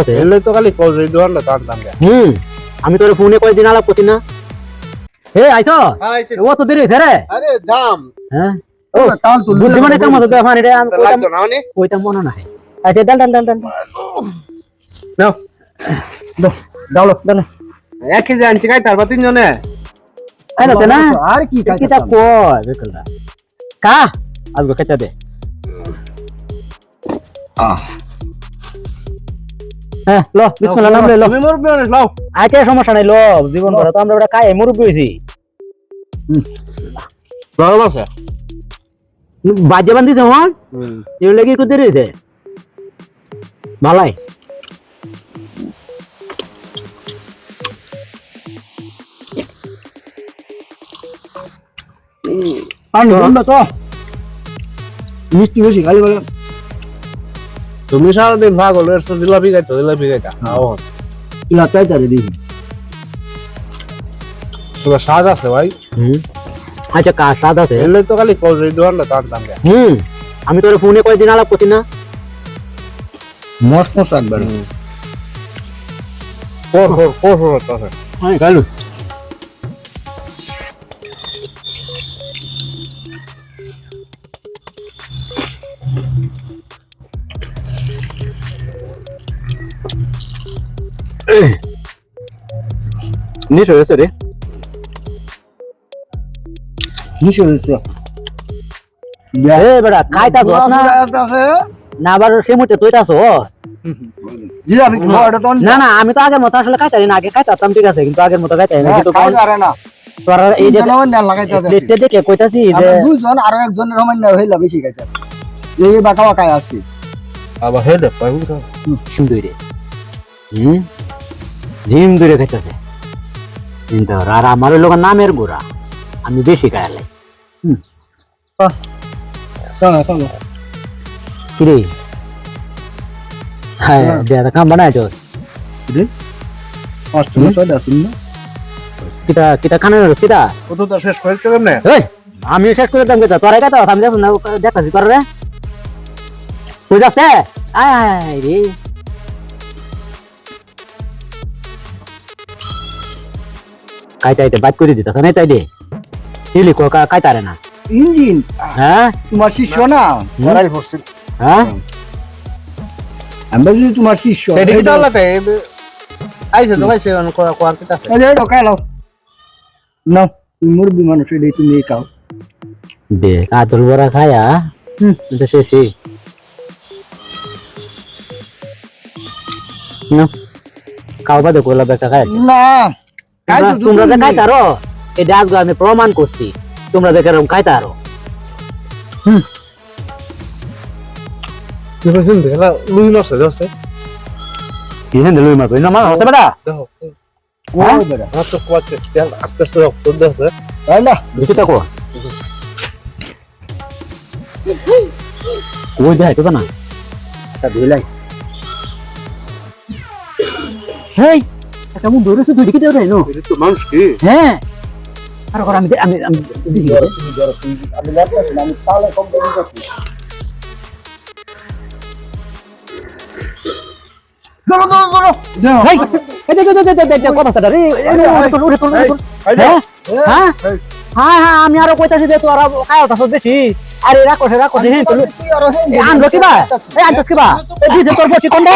আছে। এলে তো খালি কজ এই দোকানটা টানতাম গে। হুম আমি তোর ফোনে কয়দিন আলাপ করছি না। হে আইছো? ও তো দেরি হয়েছে রে। আরে জাম। হ্যাঁ? ও তাল তুল বুদ্ধিমানের কাম আছে তো এখন এটা আমি কইতাম না মানে? কইতাম মনে নাই। আচ্ছা ডাল ডাল ডাল ডাল। নাও। ডাউলো ডাল এক কেজি আনছি খাই তারপর তিনজনে? খাইতে না? আর কি কি তা কয় কা আজকে খেতে দে। হ্যাঁ লো বিসমিল্লাহ নাম লো তুমি মুরব্বি মানুষ লাও সমস্যা নাই লো জীবন ভরা তো আমরা ওটা খাই মুরব্বি হইছি গরম আছে বাজে বান্ধিছে আমার। এর লাগি একটু দেরি ভালাই পানি বন্ধ তো। মিষ্টি বেশি খালি বলে। তুমি সারাদিন ভাগ হলো এর সাথে জিলাপি খাইতো জিলাপি খাইতা খাও ইলা তাই তারে দিবি। তোমার স্বাদ আছে ভাই। হুম। আচ্ছা কার স্বাদ আছে? এলে তো খালি কজ এই দোকানটা টানতাম গে। হুম। আমি তোর ফোনে কয়দিন আলাপ করছি না? মস মস একবার আছে হ্যাঁ কালু নিট হয়েছে রে খাইতা না না আবার সে মুহূর্তে তুইতাছো জিলাপি তো এটা তো না না আমি তো আগের মতো আসলে খাইতারি না আগে খাইতাম ঠিক আছে কিন্তু আগের মতো খাইতারি না কিন্তু খাওয়া তোর এই যে জনগণ না লাগাইতে হবে প্লেটে দেখে কইতাছি যে দুজন আরও একজনের সমান্য হইলা বেশি খাইতে এই বাঁকা বাঁকায় আসছে আবার হেডে হুম ঝিম দইরে খাইতাছে কিন্তু আর আমার লোক নামের গোড়া আমি বেশি চলো চলো। কিরে? হ্যাঁ। দেয়া কাম ছয়টা শুন কিটা কিটা খানা কিটা কত তো শেষ করেছ কেমনে? এই আমি শেষ করে দাম কথা আমি না দেখাচ্ছি তোর রে। তুই যাচ্ছে? আয় রে। কাইতে আইতে বাদ করে দিতেছ না তাই দে দিলি কো কাইতা রে না। ইঞ্জিন? হ্যাঁ? তোমার শিষ্য না। করাই পড়ছি হ্যাঁ? আমরা যদি তোমার শিষ্য সেটি কি তাহলে আইছে তো আইছে কোয়া কোয়ার কিটা আছে? এই যে ঢোকাই লাও নাও তুমি মুরব্বী মানুষ এটাই তুমি এই খাও দে কাতল বড়া খায়া। হুম। এটা শেষই না খাও বাদে কোলা বেকা খায় না। তো তোমরা যে। খাইতারো এটা আজকে আমি প্রমাণ করছি। তোমরা যে কেরকম খাইতারো। লুই কি লই মারবে না মা হতে বেটা? দেখো। ও বেটা হাত তো কোয়াচ্ছে তেল আস্তে আস্তে রক্ত দেখছে তাই না। দেখি ওই দেখ তো না? এটা ধুলাই হেই! মুখ ধরেছে তুই দেখি দেও না তো মানুষ কি হ্যাঁ আর কর আমি আমি আমি দেখি আমি আমি তাহলে কম ধরো ধরো ধরো ধরো এই দে দে দে দে দে দে কথা রে ওরে তোর হ্যাঁ হ্যাঁ হ্যাঁ হ্যাঁ আমি আরও কইতাছি যে তোরা খায় ওটা বেশি আরে রাখো হ্যাঁ আনলো কিবা এই কিবা এই দিছে তোর বসি কোনটা